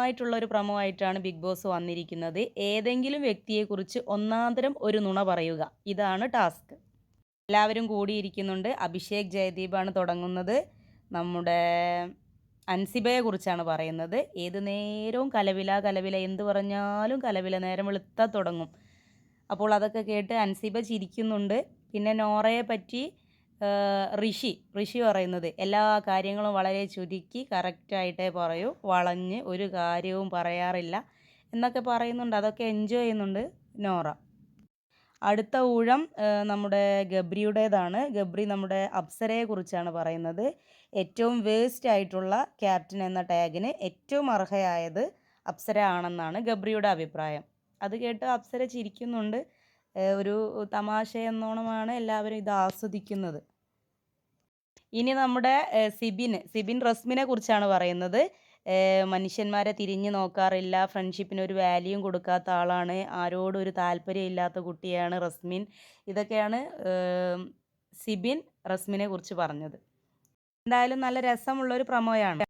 ആയിട്ടുള്ള ഒരു പ്രമോ ആയിട്ടാണ് ബിഗ് ബോസ് വന്നിരിക്കുന്നത്. ഏതെങ്കിലും വ്യക്തിയെക്കുറിച്ച് ഒന്നാന്തരം ഒരു നുണ പറയുക. ഇതാണ് ടാസ്ക്. എല്ലാവരും കൂടിയിരിക്കുന്നുണ്ട്. അഭിഷേക് ജയദീപാണ് തുടങ്ങുന്നത്. നമ്മുടെ അൻസിബയെ കുറിച്ചാണ് പറയുന്നത്. ഏത് നേരവും കലവില കലവില. എന്ത് പറഞ്ഞാലും കലവില. നേരം വെളുത്താൽ തുടങ്ങും. അപ്പോൾ അതൊക്കെ കേട്ട് അൻസിബ ചിരിക്കുന്നുണ്ട്. പിന്നെ നോറയെ പറ്റി ഋഷി. ഋഷി പറയുന്നത് എല്ലാ കാര്യങ്ങളും വളരെ ചുരുക്കി കറക്റ്റായിട്ടേ പറയൂ. വളഞ്ഞ് ഒരു കാര്യവും പറയാറില്ല എന്നൊക്കെ പറയുന്നുണ്ട്. അതൊക്കെ എൻജോയ് ചെയ്യുന്നുണ്ട് നോറ. അടുത്ത ഊഴം നമ്മുടെ ഗബ്രിയുടേതാണ്. ഗബ്രി നമ്മുടെ അപ്സരയെ കുറിച്ചാണ് പറയുന്നത്. ഏറ്റവും വേസ്റ്റ് ആയിട്ടുള്ള ക്യാപ്റ്റൻ എന്ന ടാഗിന് ഏറ്റവും അർഹയായത് അപ്സര ആണെന്നാണ് ഗബ്രിയുടെ അഭിപ്രായം. അത് കേട്ട് അപ്സര ചിരിക്കുന്നുണ്ട്. ഒരു തമാശ എന്നോണമാണ് എല്ലാവരും ഇത് ആസ്വദിക്കുന്നത്. ഇനി നമ്മുടെ സിബിൻ സിബിൻ റസ്മിനെ കുറിച്ചാണ് പറയുന്നത്. മനുഷ്യന്മാരെ തിരിഞ്ഞു നോക്കാറില്ല ഫ്രണ്ട്ഷിപ്പിന് ഒരു വാല്യൂം കൊടുക്കാത്ത ആളാണ് ആരോടും ഒരു താല്പര്യമില്ലാത്ത കുട്ടിയാണ് റസ്മിൻ. ഇതൊക്കെയാണ് സിബിൻ റസ്മിനെ കുറിച്ച് പറഞ്ഞത്. എന്തായാലും നല്ല രസമുള്ളൊരു പ്രമോയാണ്.